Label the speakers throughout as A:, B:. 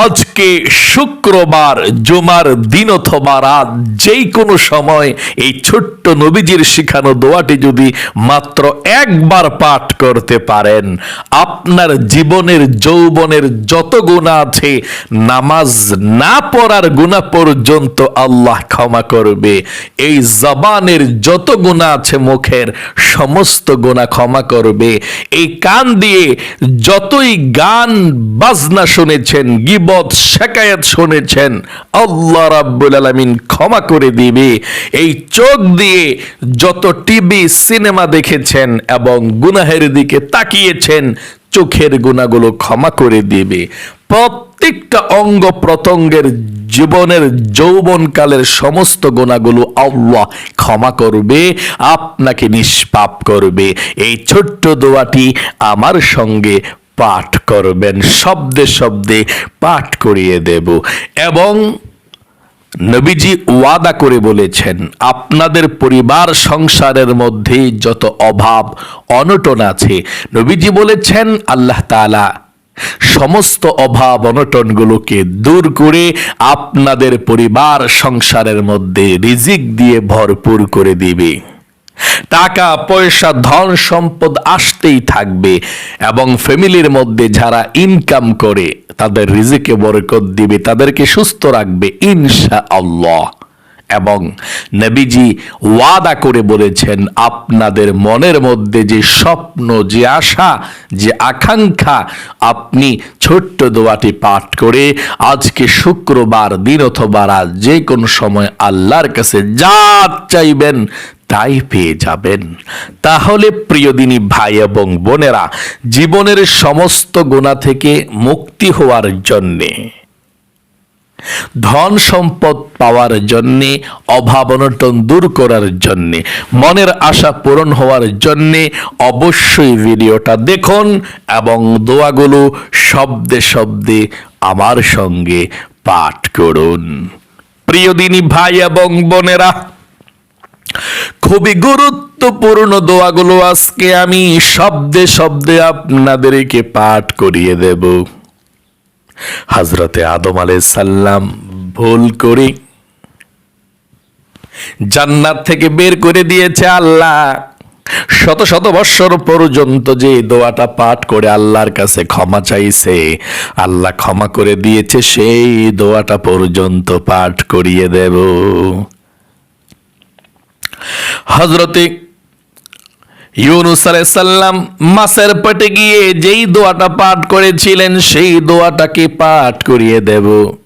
A: আজকে শুক্রবার, জুমার দিন অথবা রাত যেই কোনো সময় এই ছোট্ট নবীজির শিখানো দোয়াটি যদি মাত্র একবার পাঠ করতে পারেন, আপনার জীবনের, যৌবনের যত গুণা আছে, নামাজ না পড়ার গুণা পর্যন্ত আল্লাহ ক্ষমা করবে। এই জবানের যত গুণা আছে মুখের, সমস্ত গুণা ক্ষমা করবে। এই কান দিয়ে যতই গান, বাজনা শুনেছেন গিবত শেকায়াত শুনেছেন। আল্লাহ রাব্বুল আলামিন ক্ষমা করে দিবে। এই চোখ দিয়ে যত টিভি, সিনেমা দেখেছেন এবং গুনাহের দিকে তাকিয়েছেন, চোখের গুণাগুলো ক্ষমা করে দিবে। প্রত্যেকটা অঙ্গ প্রত্যঙ্গের জীবনের যৌবনকালের সমস্ত গুণাগুলো আল্লাহ ক্ষমা করবে, আপনাকে নিষ্পাপ করবে। এই ছোট্ট দোয়াটি আমার সঙ্গে পাঠ করবেন, শব্দে শব্দে পাঠ করিয়ে দেব। এবং নবীজি ওয়াদা করে বলেছেন, আপনাদের পরিবার সংসারের মধ্যে যত অভাব, অনটন আছে, নবীজি বলেছেন, আল্লাহ তাআলা সমস্ত অভাব, অনটনগুলোকে দূর করে আপনাদের পরিবার সংসারের মধ্যে রিজিক দিয়ে ভরপুর করে দিবে। টাকা, পয়সা, ধন সম্পদ আসতেই থাকবে এবং ফ্যামিলির মধ্যে যারা ইনকাম করে তাদের রিজিকে বরকত দিবে, তাদেরকে সুস্থ রাখবে ইনশা আল্লাহ এবং নবীজি ওয়াদা করে বলেছেন, আপনাদের মনের মধ্যে যে স্বপ্ন, যে আশা, যে আকাঙ্ক্ষা, আপনি ছোট্ট দোয়াটি পাঠ করে আজকে শুক্রবার, দিন অথবা রাত, যে কোনো সময় আল্লাহর কাছে যা চাইবেন তাই পেয়ে যাবেন। তাহলে প্রিয়দিনী ভাই এবং বোনেরা, জীবনের সমস্ত গোনা থেকে মুক্তি হওয়ার জন্যে, ধন সম্পদ পাওয়ার জন্যে, অভাব অনটন দূর করার জন্যে, মনের আশা পূরণ হওয়ার জন্যে অবশ্যই ভিডিওটা দেখুন এবং দোয়াগুলো শব্দে শব্দে আমার সঙ্গে পাঠ করুন। প্রিয়দিনী ভাই এবং বোনেরা খুবই গুরুত্বপূর্ণ দোয়াগুলো আজকে আমি শব্দে শব্দে আপনাদেরকে পাঠ করিয়ে দেব। হজরতে আদম সাল্লাম ভুল করে জান্নাত থেকে বের করে দিয়েছে আল্লাহ। শত শত বৎসর পর্যন্ত যে দোয়াটা পাঠ করে আল্লাহর কাছে ক্ষমা চাইছে, আল্লাহ ক্ষমা করে দিয়েছে, সেই দোয়াটা পর্যন্ত পাঠ করিয়ে দেব। হজরতে ইউনুস সাল্লাম মাসের পেটে গিয়ে যেই দোয়াটা পাঠ করেছিলেন, সেই দোয়াটাকে পাঠ করিয়ে দেব।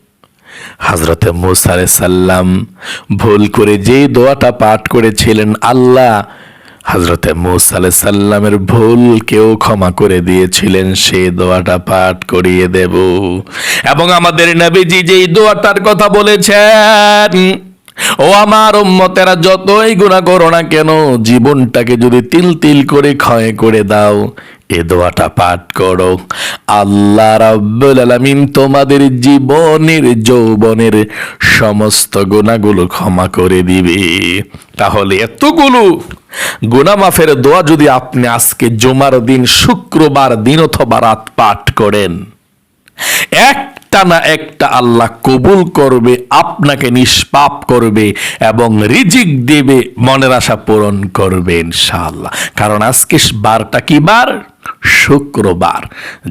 A: হজরতে মুসা সাল্লাম ভুল করে যেই দোয়াটা পাঠ করেছিলেন, আল্লাহ হজরতে মুসা সাল্লামের ভুল কেউ ক্ষমা করে দিয়েছিলেন, সেই দোয়াটা পাঠ করিয়ে দেব। এবং আমাদের নবীজি যেই দোয়াটার কথা বলেছেন ও আমার উম্মতেরা, যতই গুণা করো না কেন, জীবনটাকে যদি তিল তিল করে ক্ষয় করে দাও, এ দোয়াটা পাঠ করো। আল্লাহ রাব্বুল আলামিন তোমাদের জীবনের, যৌবনের সমস্ত গুণাগুলো ক্ষমা করে দিবে। তাহলে এতগুলো গুণা মাফের দোয়া যদি আপনি আজকে জুমার দিন, শুক্রবার দিন অথবা রাত পাঠ করেন একটা না একটা আল্লাহ কবুল করবে, আপনাকে নিষ্পাপ করবে এবং রিজিক দেবে, মনের আশা পূরণ করবে ইনশাআল্লাহ। কারণ আজকে বারটা কি বার? শুক্রবার।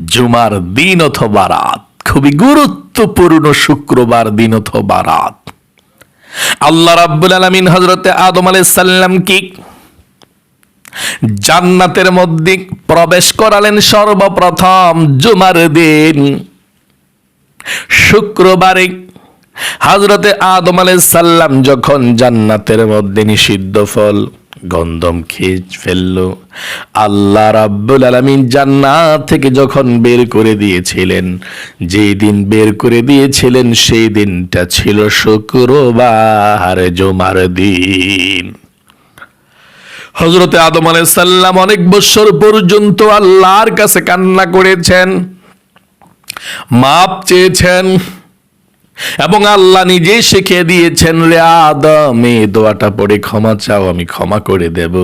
A: জুমার দিন অথবা রাত। খুবই গুরুত্বপূর্ণ শুক্রবার দিন অথবা রাত। আল্লাহ রাব্বুল আলামিন হযরতে আদম আলাইহিস সালাম কি? জান্নাতের মধ্যে প্রবেশ করালেন সর্বপ্রথম জুমার দিন। শুক্রবারে হজরতে আদম সাল্লাম যখন জান্নাতের মধ্যে নিষিদ্ধ ফল গন্ধম খেয়ে ফেলল, আল্লাহ রাব্বুল আলামিন জান্নাত থেকে যখন বের করে দিয়েছিলেন, যেই দিন বের করে দিয়েছিলেন সেই দিনটা ছিল শুক্রবার, জমার দিন। হজরতে আদম সাল্লাম অনেক বছর পর্যন্ত আল্লাহর কাছে কান্না করেছেন। মাপ চেয়েছেন এবং আল্লাহ নিজেই শিখিয়ে দিয়েছেন রে আদম, এই দোয়াটা পড়ে ক্ষমা চাও, আমি ক্ষমা করে দেব।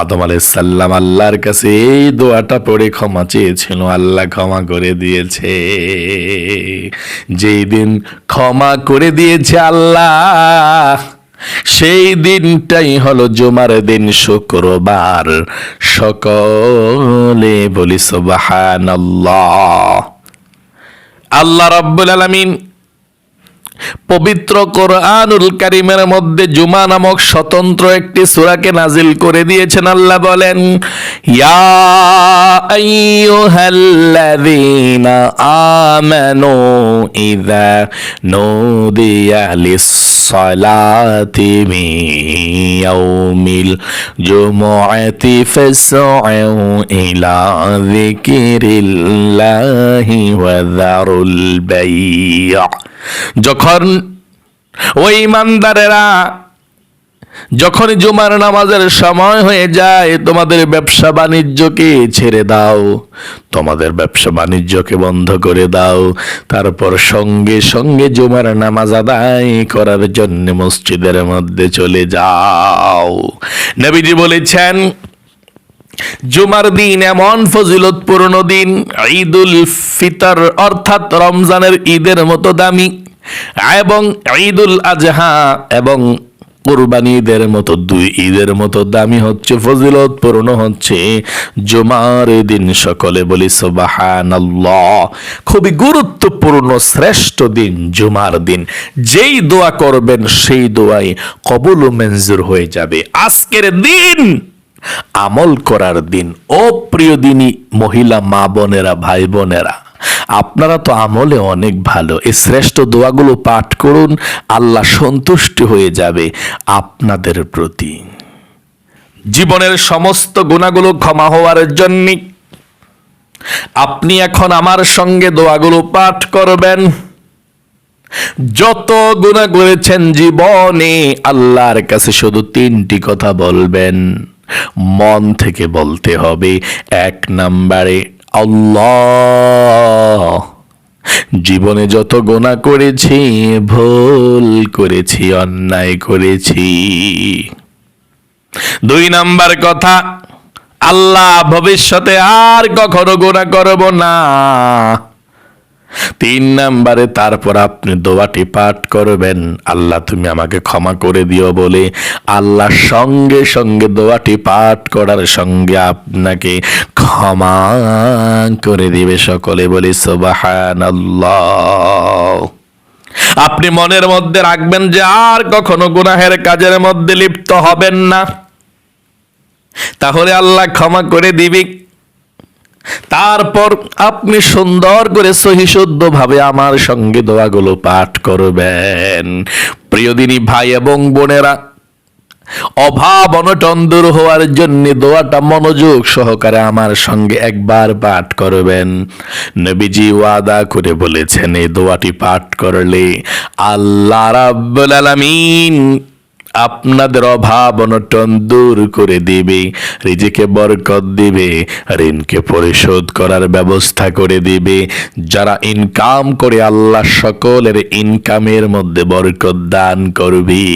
A: আদম আলাইসাল্লাম আল্লাহর কাছে এই দোয়াটা পড়ে ক্ষমা চেয়েছিল, আল্লাহ ক্ষমা করে দিয়েছে। যেই দিন ক্ষমা করে দিয়েছে আল্লাহ সেই দিনটাই হলো জুমার দিন শুক্রবার। সকলে বলি সুবহানাল্লাহ। আল্লাহ রব্বুল আলামিন পবিত্র কোরআনুল কারিমের মধ্যে জুমা নামক স্বতন্ত্র একটি সূরাকে নাজিল করে দিয়েছেন আল্লাহ বলেন, ইয়া আমানু ইযা ইলা ওয়া যারুল বাই' যখন ওই ইমানদারেরা যখন জুমার নামাজের সময় হয়ে যায়, তোমাদের ব্যবসা বাণিজ্যকে ছেড়ে দাও, তোমাদের ব্যবসা বাণিজ্যকে বন্ধ করে দাও। তারপর সঙ্গে সঙ্গে জুমার নামাজ আদায় করার জন্য মসজিদের মধ্যে চলে যাও। নবীজি বলেছেন জুমার দিন এমন ফজিলত ফজিলতপূর্ণ দিন, ঈদুল ফিতর অর্থাৎ রমজানের ঈদের মতো দামি এবং ঈদুল আজহা এবং কোরবানি ঈদের মতো দুই ঈদের মতো দামি হচ্ছে, ফজিলতপূর্ণ হচ্ছে জুমার দিন। সকলে বলি সুবহানাল্লাহ। খুবই গুরুত্বপূর্ণ, শ্রেষ্ঠ দিন জুমার দিন। যেই দোয়া করবেন সেই দোয়াই কবুল মঞ্জুর হয়ে যাবে। আজকের দিন আমল করার দিন। ও প্রিয় দিনী মহিলা, মা বোনেরা, ভাই বোনেরা, আপনারা তো আমলে অনেক ভালো। এই শ্রেষ্ঠ দোয়াগুলো পাঠ করুন, আল্লাহ সন্তুষ্ট হয়ে যাবে আপনাদের প্রতি। জীবনের সমস্ত গুণাগুলো ক্ষমা হওয়ার জন্য আপনি এখন আমার সঙ্গে দোয়াগুলো পাঠ করবেন। যত গুণা করেছেন জীবনে আল্লাহর কাছে শুধু তিনটি কথা বলবেন। মন থেকে বলতে হবে, এক নাম্বারে আল্লাহ। জীবনে যত গোনা করেছি, ভুল করেছি, অন্যায় করেছি। দুই নাম্বার কথা, আল্লাহ ভবিষ্যতে আর কখনো গোনা করব না। তিন নাম্বারে, তারপর আপনি দোয়াটি পাঠ করবেন। আল্লাহ, তুমি আমাকে ক্ষমা করে দিও বলে আল্লাহ সঙ্গে সঙ্গে দোয়াটি পাঠ করার সঙ্গে আপনাকে ক্ষমা করে দিবে সকলে বলি সোবাহান আপনি মনের মধ্যে রাখবেন যে আর কখনো গুনাহের কাজের মধ্যে লিপ্ত হবেন না। তাহলে আল্লাহ ক্ষমা করে দিবি। তারপর আপনি সুন্দর করে সহিশুদ্ধ ভাবে আমার সঙ্গে দোয়াগুলো পাঠ করবেন। প্রিয়দিনী ভাই এবং বোনেরা, অভাব অনটন দূর হওয়ার জন্য দোয়াটা মনোযোগ সহকারে আমার সঙ্গে একবার পাঠ করবেন। নবীজি ওয়াদা করে বলেছেন, এই দোয়াটি পাঠ করলে আল্লাহ রাব্বুল আলামিন আপনাদের অভাব অনটন দূর করে দিবে, রিজিকে বরকত দিবে, ঋণকে পরিশোধ করার ব্যবস্থা করে দিবে। যারা ইনকাম করে আল্লাহ সকলের ইনকামের মধ্যে বরকত দান করবি।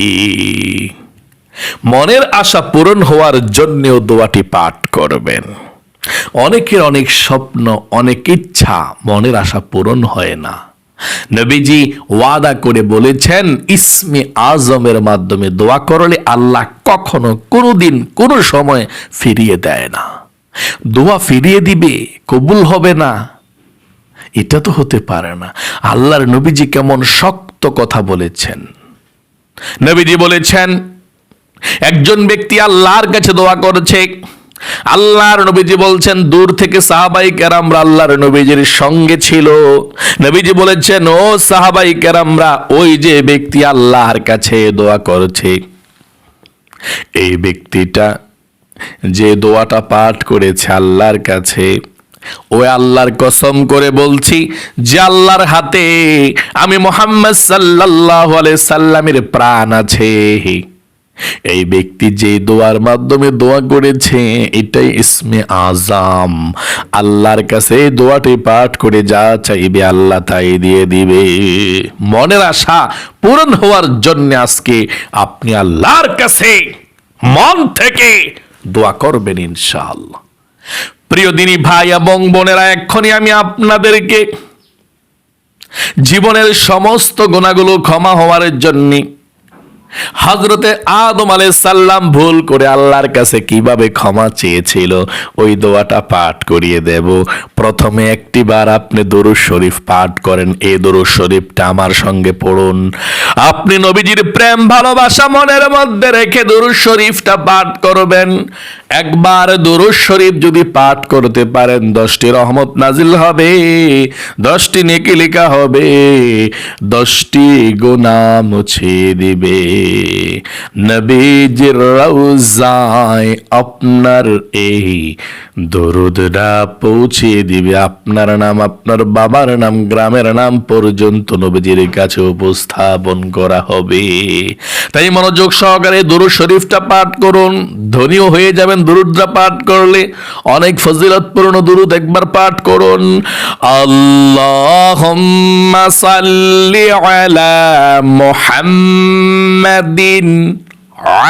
A: মনের আশা পূরণ হওয়ার জন্যও দোয়াটি পাঠ করবেন। অনেকের অনেক স্বপ্ন, অনেক ইচ্ছা, মনের আশা পূরণ হয় না। নবীজি ওয়াদা করে বলেছেন, ইসমে আজমের মাধ্যমে দোয়া করলে আল্লাহ কখনো কোনোদিন কোনো সময় ফিরিয়ে দেয় না। দোয়া ফিরিয়ে দিবে, কবুল হবে না। এটা তো হতে পারে না। আল্লাহর নবীজি কেমন শক্ত কথা বলেছেন। নবীজি বলেছেন, একজন ব্যক্তি আল্লাহর কাছে দোয়া করছে আল্লাহর নবীজি বলছেন, দূর থেকে সাহাবাই কেরামরা আল্লাহর নবীজির সঙ্গে ছিল। নবীজি বলেছেন, ও সাহাবাই কেরামরা, ওই যে ব্যক্তি আল্লাহর কাছে দোয়া করছে। এই ব্যক্তিটা যে দোয়াটা পাঠ করেছে আল্লাহর কাছে, ওই আল্লাহর কসম করে বলছি যে আল্লাহর হাতে আমি মোহাম্মদ আলাইহি সাল্লামের প্রাণ আছে। এই ব্যক্তি যে দোয়ার মাধ্যমে দোয়া করেছে, এটাই ইসমে আজাম আল্লাহর কাছে দোয়াটি পাঠ করে যা চাইবে আল্লাহ তাই দিয়ে দিবে। মনের আশা পূরণ হওয়ার জন্য আজকে আপনি আল্লাহর কাছে মন থেকে দোয়া করবেন ইনশাআল্লাহ। প্রিয় দিনী ভাই এবং বোনেরা, এক্ষুনি আমি আপনাদেরকে জীবনের সমস্ত গুণাগুলো ক্ষমা হওয়ার জন্য হজরতে আদম আলাই সাল্লাম ভুল করে আল্লাহর কাছে কীভাবে ক্ষমা চেয়েছিল, ওই দোয়াটা পাঠ করিয়ে দেব। প্রথমে একটি বার আপনি দরুদ শরীফ পাঠ করেন, এই দরুদ শরীফটা আমার সঙ্গে পড়ুন। আপনি নবীজির প্রেম, ভালোবাসা মনের মধ্যে রেখে দরুদ শরীফটা পাঠ করবেন। একবার দরুদ শরীফ যদি পাঠ করতে পারেন, দশটি রহমত নাজিল হবে, দশটি নেকি লেখা হবে, দশটি গোনা মুছে দিবে। নবীজির রওজায় আপনার এই দরুদটা পৌঁছে দিবে। আপনার নাম, আপনার বাবার নাম, গ্রামের নাম পর্যন্ত নবীজির কাছে উপস্থাপন করা হবে। তাই মনোযোগ সহকারে দরুদ শরীফটা পাঠ করুন। ধনীও হয়ে যাবেন দুরুদরা পাঠ করলে। অনেক ফজিলতপূর্ণ দুরুদ একবার পাঠ করুন। আল্লাহুম্মা সাল্লি আলা মুহাম্মাদিন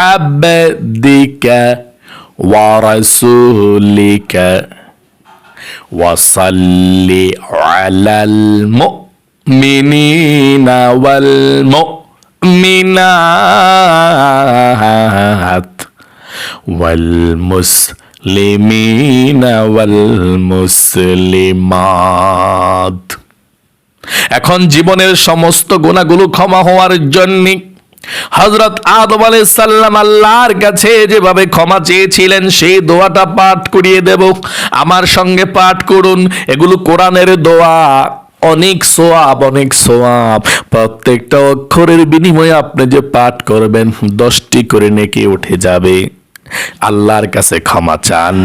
A: আবদিকা ওয়া রাসূলিকা وصل على المؤمنين والمؤمنات والمسلمين والمسلمات এখন জীবনের সমস্ত গুণাগুলো ক্ষমা হওয়ার জন্য হজরত আদম সাল্লাম আল্লাহর কাছে যেভাবে ক্ষমা চেয়েছিলেন, সেই দোয়াটা পাঠ করিয়ে দেব। আমার সঙ্গে পাঠ করুন। এগুলো কোরআনের দোয়া। অনেক সোয়াব অনেক সোয়াব। প্রত্যেকটা অক্ষরের বিনিময়ে আপনি যে পাঠ করবেন, দশটি করে নেকে উঠে যাবে। আল্লাহর কাছে ক্ষমা চান।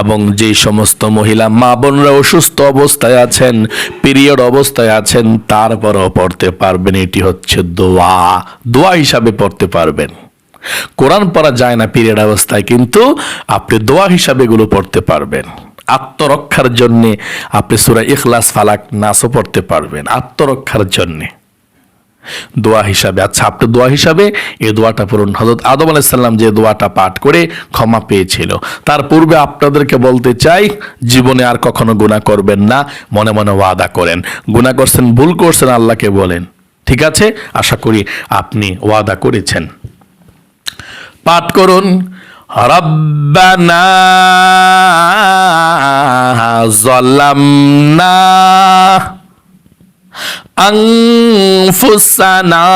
A: এবং যে সমস্ত মহিলা মা বোনরা অসুস্থ অবস্থায় আছেন, পিরিয়ড অবস্থায় আছেন, তারপরও পড়তে পারবেন, এটি হচ্ছে দোয়া। দোয়া হিসাবে পড়তে পারবেন। কোরআন পড়া যায় না পিরিয়ড অবস্থায়, কিন্তু আপনি দোয়া হিসাবে এগুলো পড়তে পারবেন। আত্মরক্ষার জন্যে আপনি সুরা ইখলাস, ফালাক, নাসও পড়তে পারবেন, আত্মরক্ষার জন্যে। দোয়া হিসাবে। আচ্ছা আপনি দোয়া হিসাবে এ দোয়াটা পড়ুন। হজরত আদম আলাইসাল্লাম যে দোয়াটা পাঠ করে ক্ষমা পেয়েছিল। তার পূর্বে আপনাদেরকে বলতে চাই, জীবনে আর কখনো গুণা করবেন না, মনে মনে ওয়াদা করেন। গুণা করছেন, ভুল করছেন, আল্লাহকে বলেন। ঠিক আছে? আশা করি আপনি ওয়াদা করেছেন। পাঠ করুন, রব্বানা জলামনা أنفسنا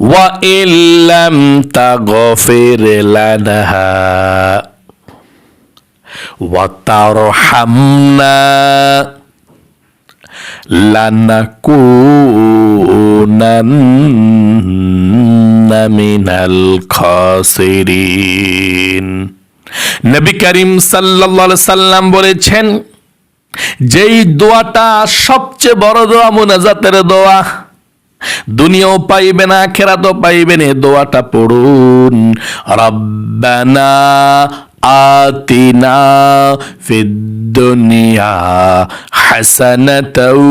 A: وإن لم تغفر لنا وترحمنا لنكونن من الخاسرين নবী করিম সাল্লাল্লাহু আলাইহি সাল্লাম বলেছেন যেই দোয়াটা সবচেয়ে বড় দোয়া, মোনাজাতের দোয়া, দুনিয়াও পাইবে না খেরাতও পাইবে না দোয়াটা পড়ুন। রব্বানা দুনিয়া হাসানাতাও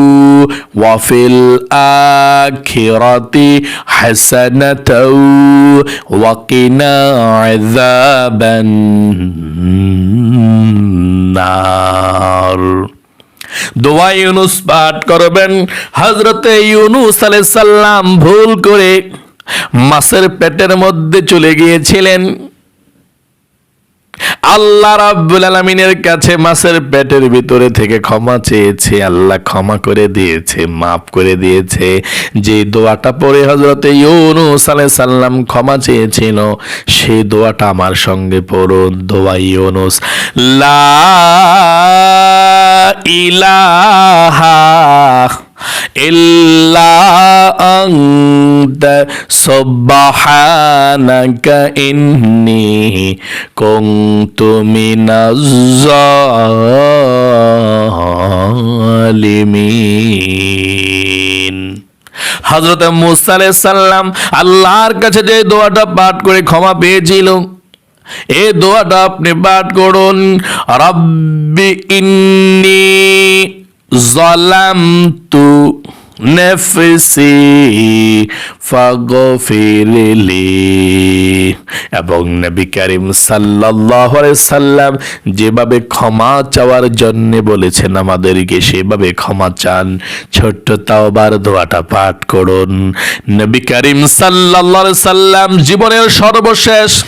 A: ওয়া ফিল আখিরাতি হাসানাতাও ওয়া কিনা আযাবান নার দোয়া ইউনুস পাঠ করবেন। হজরতে ইউনুস আলাইহিস সালাম ভুল করে মাছের পেটের মধ্যে চলে গিয়েছিলেন। আল্লাহ রাব্বুল আলামিনের কাছে মাছের পেটের ভিতরে থেকে ক্ষমা চেয়েছে, আল্লাহ ক্ষমা করে দিয়েছে, মাফ করে দিয়েছে। যে দোয়াটা পড়ে হজরতে ইউনুস আলাইহিস সালাম ক্ষমা চেয়েছিল সেই দোয়াটা আমার সঙ্গে পড়ুন। দোয়া ইউনুস, লা ইলাহা إلا أنت سبحانك إني كنت من الظالمين হজরত মুসা সাল্লাম আল্লাহর কাছে যে দোয়াটা পাঠ করে ক্ষমা পেয়েছিল এই দোয়াটা আপনি পাঠ করুন রব্বি ইন্নি জলামতু নেফসি ফাগফিরলি এবং নবী করিম সাল্লাল্লাহু আলাইহি সাল্লাম যেভাবে ক্ষমা চাওয়ার জন্য বলেছেন আমাদেরকে, সেভাবে ক্ষমা চান। ছোট্ট তাওবার দোয়াটা পাঠ করুন। নবী করিম সাল্লাল্লাহু আলাইহি সাল্লাম জীবনের সর্বশেষ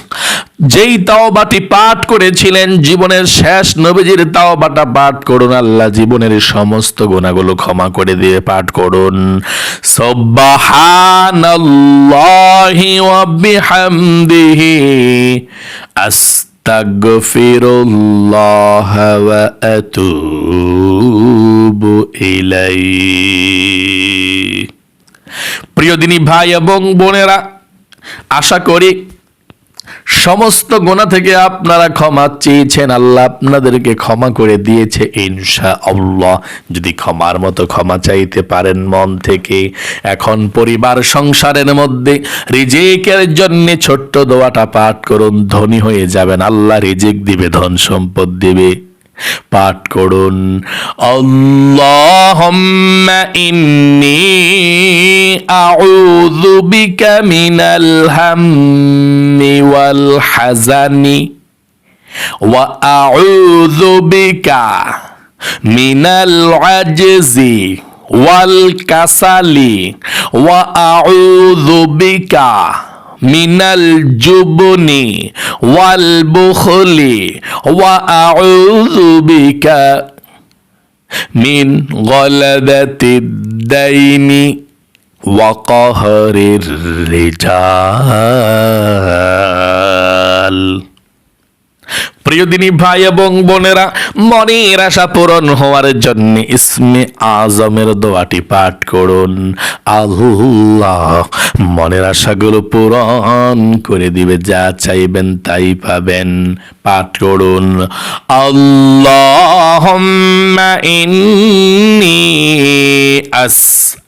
A: যেই তাওবাটি পাঠ করেছিলেন, জীবনের শেষ নবীজির তাওবাটা পাঠ করুন, আল্লাহ জীবনের সমস্ত গুণাগুলো ক্ষমা করে দিয়ে পাঠ করুন। সুবহানাল্লাহি ওয়া বিহামদিহি, আস্তাগফিরুল্লাহ ওয়া আতুবু ইলাইহি। প্রিয় দিনী ভাই এবং বোনেরা, আশা করি সমস্ত গোনা থেকে আপনারা ক্ষমা চেয়েছেন। আল্লাহ আপনাদেরকে ক্ষমা করে দিয়েছে ইনশা আল্লাহ যদি ক্ষমার মতো ক্ষমা চাইতে পারেন মন থেকে। এখন পরিবার সংসারের মধ্যে রিজেকের জন্য ছোট্ট দোয়াটা পাঠ করুন, ধনী হয়ে যাবেন। আল্লাহ রিজিক দিবে, ধন সম্পদ দিবে। পাঠ করুন আল্লাহুম্মা ইন্নী আউযু বিকা মিনাল হাম্মি ওয়াল হাজানি ওয়া আউযু বিকা মিনাল আজজি ওয়াল কাসালি ওয়া আউযু বিকা মিনাল জুবনি ওয়াল বুখলি ওয়া আউযু বিকা মিন গলাদাতিদ দাইনি ওয়া কাহরির রিজাল প্রিয় দিনী ভাই এবং বোনেরা, মনের আশা পূরণ হওয়ার জন্য ইসমে আজমের দোয়াটি পাঠ করুন। আল্লাহ মনের আশাগুলো পূরণ করে দিবে, যা চাইবেন তাই পাবেন। পাঠ করুন আল্লাহ ইন্নি আস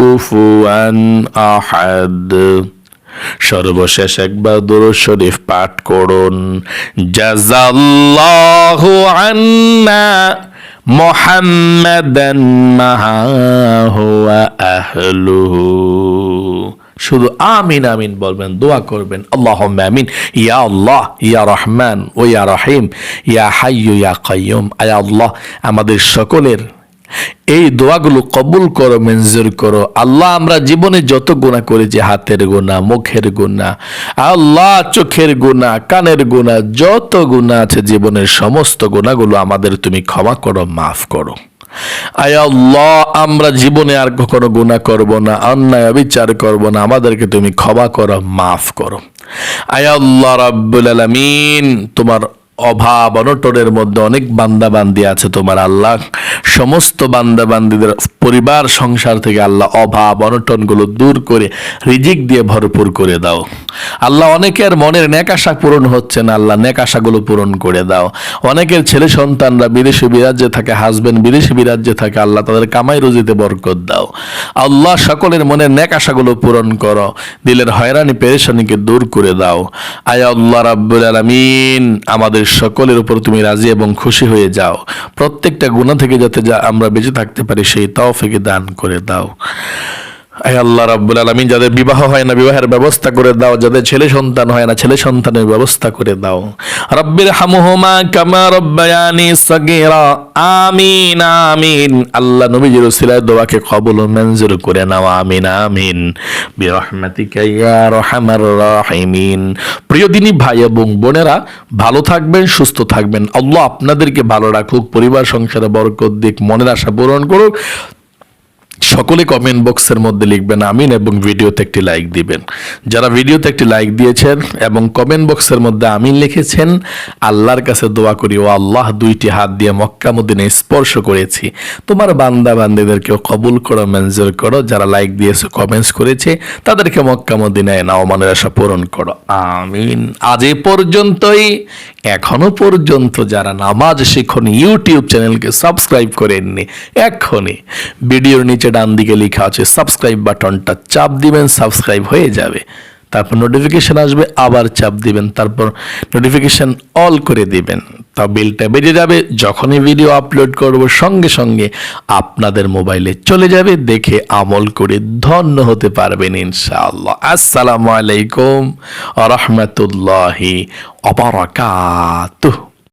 A: কুফুয়ান আহাদ। সর্বশেষ একবার দুরূদ শরীফ পাঠ করুন। জাজাল্লাহু আন্না মুহাম্মাদান মা হুয়া আহলুহু। শুধু আমিন আমিন বলবেন, দোয়া করবেন। আল্লাহ আমিন। ইয়া আল্লাহ, ইয়া রহমান, ও ইয়া রহিম, ইয়া হাইয়ু ইয়া কাইয়ুম আয়া আল্লাহ, আমাদের সকলের এই দোয়াগুলো কবুল করো, মঞ্জুর করো। আল্লাহ আমরা জীবনে যত গুণা করেছি, হাতের গুণা মুখের গুণা আল্লাহ চোখের গুণা কানের গুণা যত গুণা আছে জীবনের সমস্ত গুণাগুলো আমাদের তুমি ক্ষমা করো, মাফ করো। আল্লাহ, আমরা জীবনে আর কখনো গুণা করব না, অন্যায়, অবিচার করব না, আমাদেরকে তুমি ক্ষমা করো, মাফ করো। আল্লাহ রাব্বুল আলামিন, তোমার অভাব, অনটনের মধ্যে অনেক বান্দাবান্দি আছে তোমার আল্লাহ। সমস্ত বান্দাবান্দিদের পরিবার, সংসার থেকে আল্লাহ অভাব, অনটনগুলো দূর করে, রিজিক দিয়ে ভরপুর করে দাও। আল্লাহ অনেকের মনের নেকাশা পূরণ হচ্ছে না, আল্লাহ নেকাশাগুলো পূরণ করে দাও। অনেকের ছেলে সন্তানরা বিদেশি বিরাজ্যে থাকে হাজবেন্ড বিদেশি বিরাজ্যে থাকে, আল্লাহ তাদের কামাই রুজিতে বরকত দাও। আল্লাহ সকলের মনের নেকাশাগুলো পূরণ করো, দিলের হয়রানি, পেরেশানিকে দূর করে দাও। আয় আল্লাহ রাব্বুল আলামিন, আমাদের সকলের উপর তুমি রাজি এবং খুশি হয়ে যাও। প্রত্যেকটা গুণা থেকে যাতে যা আমরা বেঁচে থাকতে পারি, সেই তৌফিক দান করে দাও। আল্লাহ রাব্বুল আলামিন, যাদের বিবাহ হয় না, বিবাহের ব্যবস্থা করে দাও। যাদের ছেলে সন্তান হয় না, ছেলে সন্তানের ব্যবস্থা করে দাও। রব্বির হামুহুমা কামা রব্বায়ানি সগীরা। আমিন আমিন। আল্লাহ নবীজির উসিলায় দোয়াকে কবুল ও মঞ্জুর করে নাও। আমিন আমিন। বিরহমাতিকা ইয়া রহমার রাহিমিন। প্রিয় দিনী ভাই এবং বোনেরা, ভালো থাকবেন, সুস্থ থাকবেন। আল্লাহ আপনাদেরকে ভালো রাখুক, পরিবার, সংসারে বরকত দিক, মনের আশা পূরণ করুক। সকলে কমেন্ট বক্সের মধ্যে লিখবেন আমিন এবং ভিডিওতে একটি লাইক দিবেন। যারা ভিডিওতে একটি লাইক দিয়েছেন এবং কমেন্ট বক্সের মধ্যে আমিন লিখেছেন, আল্লাহর কাছে দোয়া করি, ও আল্লাহ দুইটি হাত দিয়ে মক্কা মদিনে স্পর্শ করেছি। তোমার বান্দা বান্দিদেরকেও কবুল করো, মঞ্জুর করো। যারা লাইক দিয়েছে কমেন্টস করেছে, তাদেরকে মক্কা মদিনায় নাও মনের আশা পূরণ করো। আমিন। আজ এ পর্যন্তই। এখনও পর্যন্ত যারা নামাজ শিখন, ইউটিউব চ্যানেলকে সাবস্ক্রাইব করেননি, এক্ষুনি। ভিডিওর নিচে ডান দিকে লেখা আছে সাবস্ক্রাইব বাটনটা চাপ দিবেন সাবস্ক্রাইব হয়ে যাবে। তারপর নোটিফিকেশন আসবে, আবার চাপ দিবেন, তারপর নোটিফিকেশন অল করে দিবেন। তা বিলটা বেজে যাবে, যখনই ভিডিও আপলোড করব, সঙ্গে সঙ্গে আপনাদের মোবাইলে চলে যাবে, দেখে আমল করে ধন্য হতে পারবেন ইনশাআল্লাহ। আসসালামু আলাইকুম রহমতুল্লাহি অবরাকাতুহ